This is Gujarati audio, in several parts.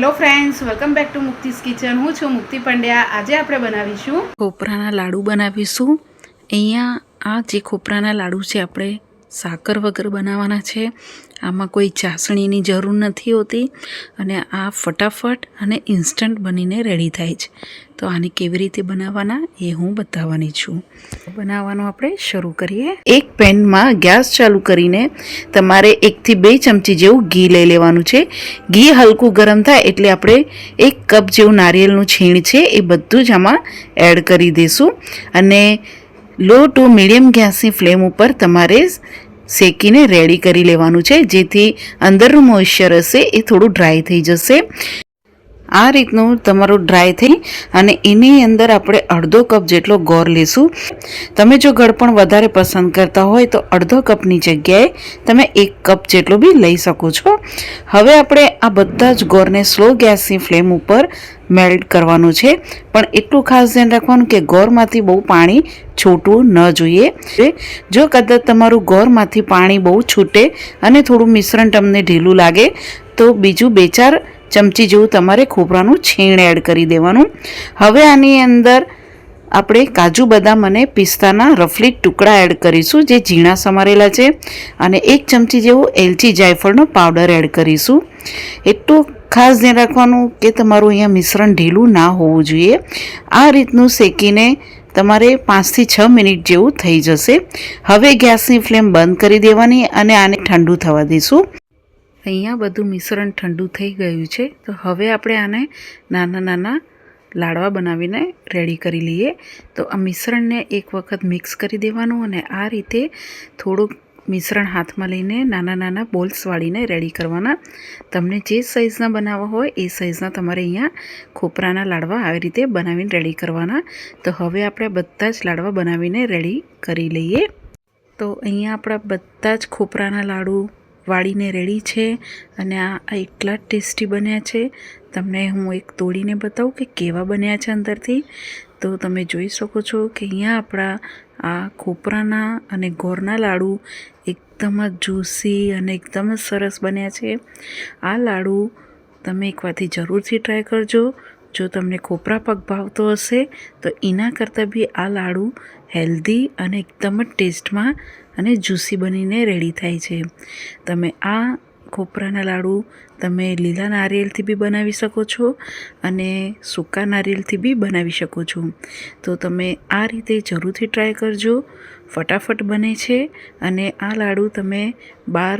Hello friends, welcome back to Mukti's kitchen. હું છું મુક્તિ પંડ્યા. આજે આપણે બનાવીશું ખોપરાના લાડુ બનાવીશું. અહીંયા આ જે ખોપરાના લાડુ છે, આપણે સાકર વગર બનાવવાના છે. આમાં કોઈ ચાસણીની જરૂર નથી હોતી અને આ ફટાફટ અને ઇન્સ્ટન્ટ બનીને રેડી થાય છે. તો આને કેવી રીતે બનાવવાના એ હું બતાવવાની છું. બનાવવાનું આપણે શરૂ કરીએ. એક પેનમાં ગેસ ચાલુ કરીને તમારે એકથી બે ચમચી જેવું ઘી લઈ લેવાનું છે. ઘી હલકું ગરમ થાય એટલે આપણે એક કપ જેવું નારિયેળનું છીણ છે એ બધું જ આમાં એડ કરી દઈશું અને લો ટુ મીડિયમ ગેસની ફ્લેમ ઉપર તમારે શેકીને રેડી કરી લેવાનું છે, જેથી અંદરનું મોઇશ્ચર હશે એ થોડું ડ્રાય થઈ જશે. આ રીતનું તમારું ડ્રાય થઈ અને એની અંદર આપણે અડધો કપ જેટલો ગોર લેશું. તમે જો ગળપણ વધારે પસંદ કરતા હોય તો અડધો કપની જગ્યાએ તમે એક કપ જેટલો બી લઈ શકો છો. હવે આપણે આ બધા જ ગોરને સ્લો ગેસની ફ્લેમ ઉપર મેલ્ટ કરવાનું છે. પણ એટલું ખાસ ધ્યાન રાખવાનું કે ગોરમાંથી બહુ પાણી છૂટવું ન જોઈએ. જો કદાચ તમારું ગોરમાંથી પાણી બહુ છૂટે અને થોડું મિશ્રણ તમને ઢીલું લાગે, તો બીજું બે ચાર ચમચી જેવું તમારે ખોપરાનું છીણ એડ કરી દેવાનું. હવે આની અંદર આપણે કાજુ બદામ અને પિસ્તાના રફલી ટુકડા એડ કરીશું જે ઝીણા સમારેલા છે અને એક ચમચી જેવું એલચી જાયફળનો પાવડર એડ કરીશું. એટલું ખાસ ધ્યાન રાખવાનું કે તમારું અહીંયા મિશ્રણ ઢીલું ના હોવું જોઈએ. આ રીતનું શેકીને તમારે પાંચથી છ મિનિટ જેવું થઈ જશે. હવે ગેસની ફ્લેમ બંધ કરી દેવાની અને આને ઠંડુ થવા દઈશું. અહીંયા બધું મિશ્રણ ઠંડુ થઈ ગયું છે. તો હવે આપણે આને નાના નાના લાડવા બનાવીને રેડી કરી લઈએ. તો આ મિશ્રણને એક વખત મિક્સ કરી દેવાનું અને આ રીતે થોડુંક મિશ્રણ હાથમાં લઈને નાના નાના બોલ્સ વાળીને રેડી કરવાના. તમને જે સાઇઝના બનાવવા હોય એ સાઇઝના તમારે અહીંયા ખોપરાના લાડવા આવી રીતે બનાવીને રેડી કરવાના. તો હવે આપણે બધા જ લાડવા બનાવીને રેડી કરી લઈએ. તો અહીંયા આપણા બધા જ ખોપરાના લાડુ વાળીને રેડી છે અને આ એટલા ટેસ્ટી બન્યા છે. તમને હું એક તોડીને બતાવું કે કેવા બન્યા છે અંદરથી. તો તમે જોઈ શકો છો કે અહીંયા આપણા આ ખોપરાના અને ગોરના લાડુ એકદમ જ જ્યુસી અને એકદમ જ સરસ બન્યા છે. આ લાડુ તમે એકવારથી જરૂરથી ટ્રાય કરજો. જો તમને ખોપરા પગ ભાવતો હશે, તો એના કરતાં બી આ લાડુ હેલ્ધી અને એકદમ જ ટેસ્ટમાં અને જ્યુસી બનીને રેડી થાય છે. તમે આ ખોપરાના લાડુ તમે લીલા નારિયેળથી બી બનાવી શકો છો અને સૂકા નારિયેળથી બી બનાવી શકો છો. તો તમે આ રીતે જરૂરથી ટ્રાય કરજો. ફટાફટ બને છે અને આ લાડુ તમે બાર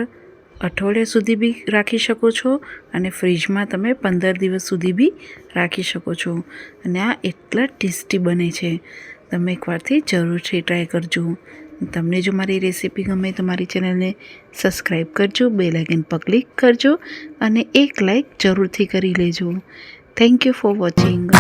અઠવાડિયા સુધી બી રાખી શકો છો અને ફ્રીજમાં તમે પંદર દિવસ સુધી બી રાખી શકો છો. અને આ એટલા ટેસ્ટી બને છે. તમે એકવારથી જરૂરથી ટ્રાય કરજો. તમને જો મારી રેસીપી ગમે તો મારી ચેનલને સબસ્ક્રાઈબ કરજો બે લાઇકન પર ક્લિક કરજો અને એક લાઇક જરૂરથી કરી લેજો. Thank you for watching